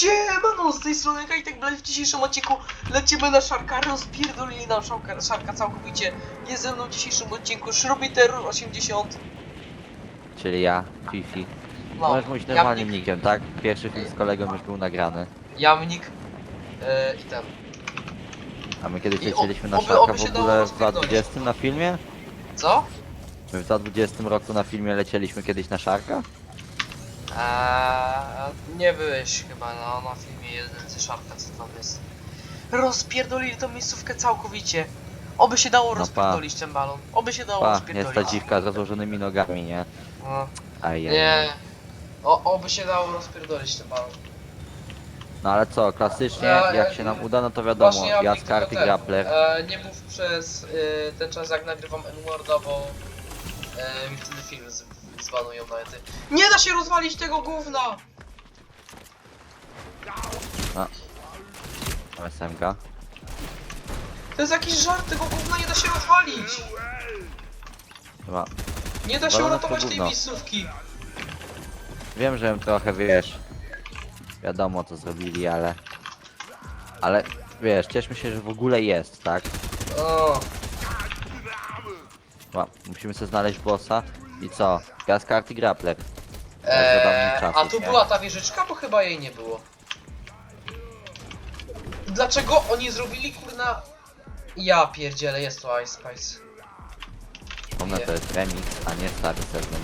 Siemano, z tej strony Kajtek Blade w dzisiejszym odcinku lecimy na Szarka, rozpierdolili nam Szarka, szarka całkowicie. Jest ze mną w dzisiejszym odcinku Szrubiter 80. Czyli ja, Fifi. No, Możesz mówić normalnym Jamnik, nickiem, tak? Pierwszy film z kolegą już był nagrany. Jamnik e, i ten. A my kiedyś I lecieliśmy na oby- Szarka oby w się dało ogóle w rozpierdolić. 2020 na filmie? Co? My w 2020 roku na filmie lecieliśmy kiedyś na Szarka? Eee, nie byłeś chyba na, na filmie jeden ze Szarka, co tam jest. Rozpierdolili tą miejscówkę całkowicie. Oby się dało No pa. rozpierdolić ten balon. Oby się dało Pa, jest rozpierdolić. ta dziwka z rozłożonymi nogami, nie? No. Ajaj. Nie. O, oby się dało rozpierdolić ten balon. No ale co, klasycznie, Ja- jak ja- się nam uda, no to wiadomo, Właśnie, ja z karty grappler. E, nie mów przez e, ten czas jak nagrywam N-Worda, bo e, mi wtedy film z, zbanują na ety. Nie da się rozwalić tego gówna! SMK. To jest jakiś żart, tego gówna nie da się rozwalić! Chyba. Nie da się Walone w to uratować tej gówno. miejscówki. Wiem, że trochę wiesz. Wiadomo co zrobili, ale. Ale wiesz, cieszmy się, że w ogóle jest, tak? O, Chyba, musimy sobie znaleźć bossa i co? Ja z karty grappler. e, dawnych czasów, a tu nie? była ta wieżyczka, bo chyba jej nie było. Dlaczego oni zrobili kurna... Ja pierdzielę, jest to Ice Spice. Pomnę to jest remix, a nie stary sezon.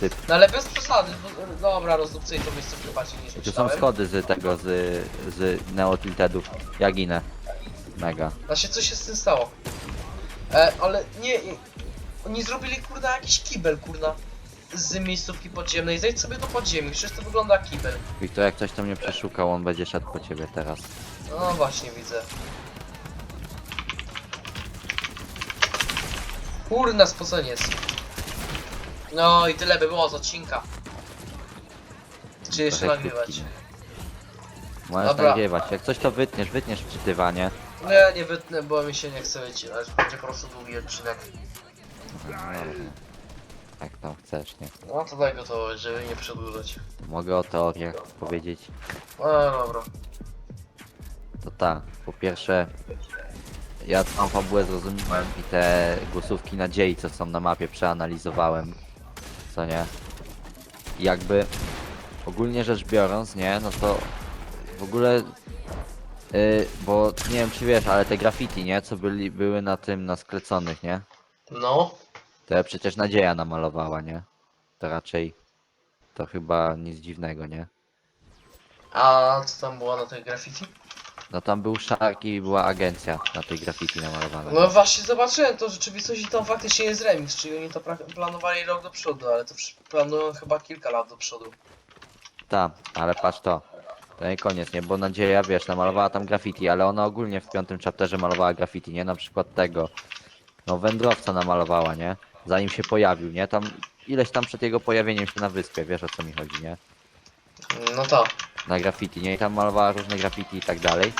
Typ. No ale bez przesady, bo, dobra, rozdupcy i to miejscówkę bardziej niż Tu są myślałem. schody z tego, z, z Neo Tiltedów. Ja ginę. Mega. Znaczy, co się z tym stało? E, ale nie, oni zrobili kurna jakiś kibel, kurna, z miejscówki podziemnej. Zejdź sobie do podziemi, przecież to wygląda jak kibel. I to jak ktoś to mnie przeszukał, on będzie szedł po ciebie teraz. No właśnie, widzę. Kurna, spoceniec. No i tyle by było z odcinka. Czy jeszcze nagrywać? Możesz Dobra. nagrywać. Jak coś to wytniesz, wytniesz wczytywanie. Nie, nie wytnę, bo mi się nie chce wycinać. Będzie po prostu długi odcinek. No. Jak tam chcesz, nie? No to daj gotowość, żeby nie przedłużać. Mogę o teoriach powiedzieć. No dobra. To tak, po pierwsze, ja tą fabułę zrozumiałem i te głosówki nadziei, co są na mapie, przeanalizowałem, co nie? I jakby, ogólnie rzecz biorąc, nie, no to w ogóle, yy, bo nie wiem czy wiesz, ale te graffiti, nie, co byli, były na tym, na skleconych, nie? No. To ja przecież nadzieja namalowała, nie? To raczej, to chyba nic dziwnego, nie? A co tam było na tej graffiti? No tam był szark i była agencja na tej graffiti namalowana. No właśnie zobaczyłem to rzeczywistość i tam faktycznie jest remix, czyli oni to pra- planowali rok do przodu, ale to przy- planują chyba kilka lat do przodu. Tak, ale patrz to. To nie koniec, nie? Bo nadzieja, wiesz, namalowała tam graffiti, ale ona ogólnie w piątym chapterze malowała graffiti, nie? Na przykład tego. No wędrowca namalowała, nie? Zanim się pojawił, nie? Tam ileś tam przed jego pojawieniem się na wyspie, wiesz o co mi chodzi, nie? No to. Na graffiti, nie? I tam malowała różne graffiti i tak dalej.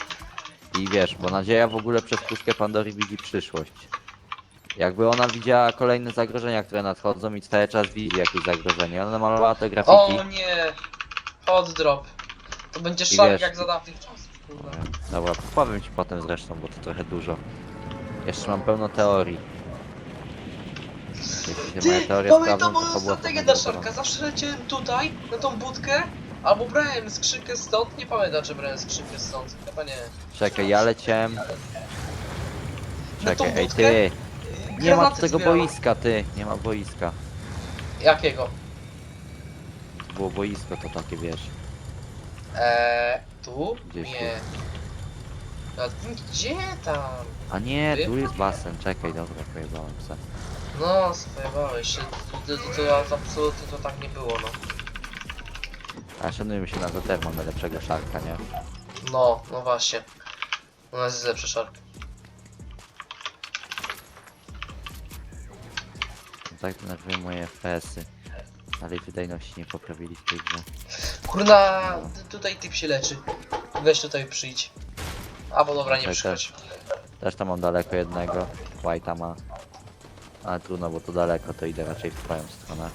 I wiesz, bo nadzieja w ogóle przez puszkę Pandory widzi przyszłość. Jakby ona widziała kolejne zagrożenia, które nadchodzą i cały czas widzi jakieś zagrożenie. Ona namalowała to graffiti. O nie! Hot drop. To będzie I szlak wiesz- jak za dawnych czasów, kurwa. Dobra, powiem ci potem zresztą, bo to trochę dużo. Jeszcze mam pełno teorii. Jeśli się Ty, teorie pamiętam sprawdzą, to moją fabuła strategię dla szarka. Zawsze leciałem tutaj, na tą budkę, albo brałem skrzynkę stąd. Nie pamiętam, czy brałem skrzynkę stąd. Chyba nie. Czekaj, ja leciałem. Na tą Czekaj, ej budkę? ty! Nie ma Granaty tego zbierałem. boiska, ty! Nie ma boiska. Jakiego? Było boisko, to takie wiesz. Eee, tu? Gdzieś nie. A gdzie tam? A nie, tu jest basen, czekaj, dobra, pojebałem se. No, spojrzałeś się. To, to, to, absolutnie to tak nie było, no. A szanujmy się na zater, mamy lepszego szarka, nie? No, no właśnie. U nas jest lepszy szark. No tak to nazywam moje FPS-y. Ale wydajności nie poprawili w tej grze. Kurna, t- tutaj typ się leczy. Weź tutaj przyjdź. A bo dobra, nie Czekaj. przychodź. Też tam mam daleko jednego. White'a ma. Ale trudno, bo to daleko, to idę raczej w twoją stronę.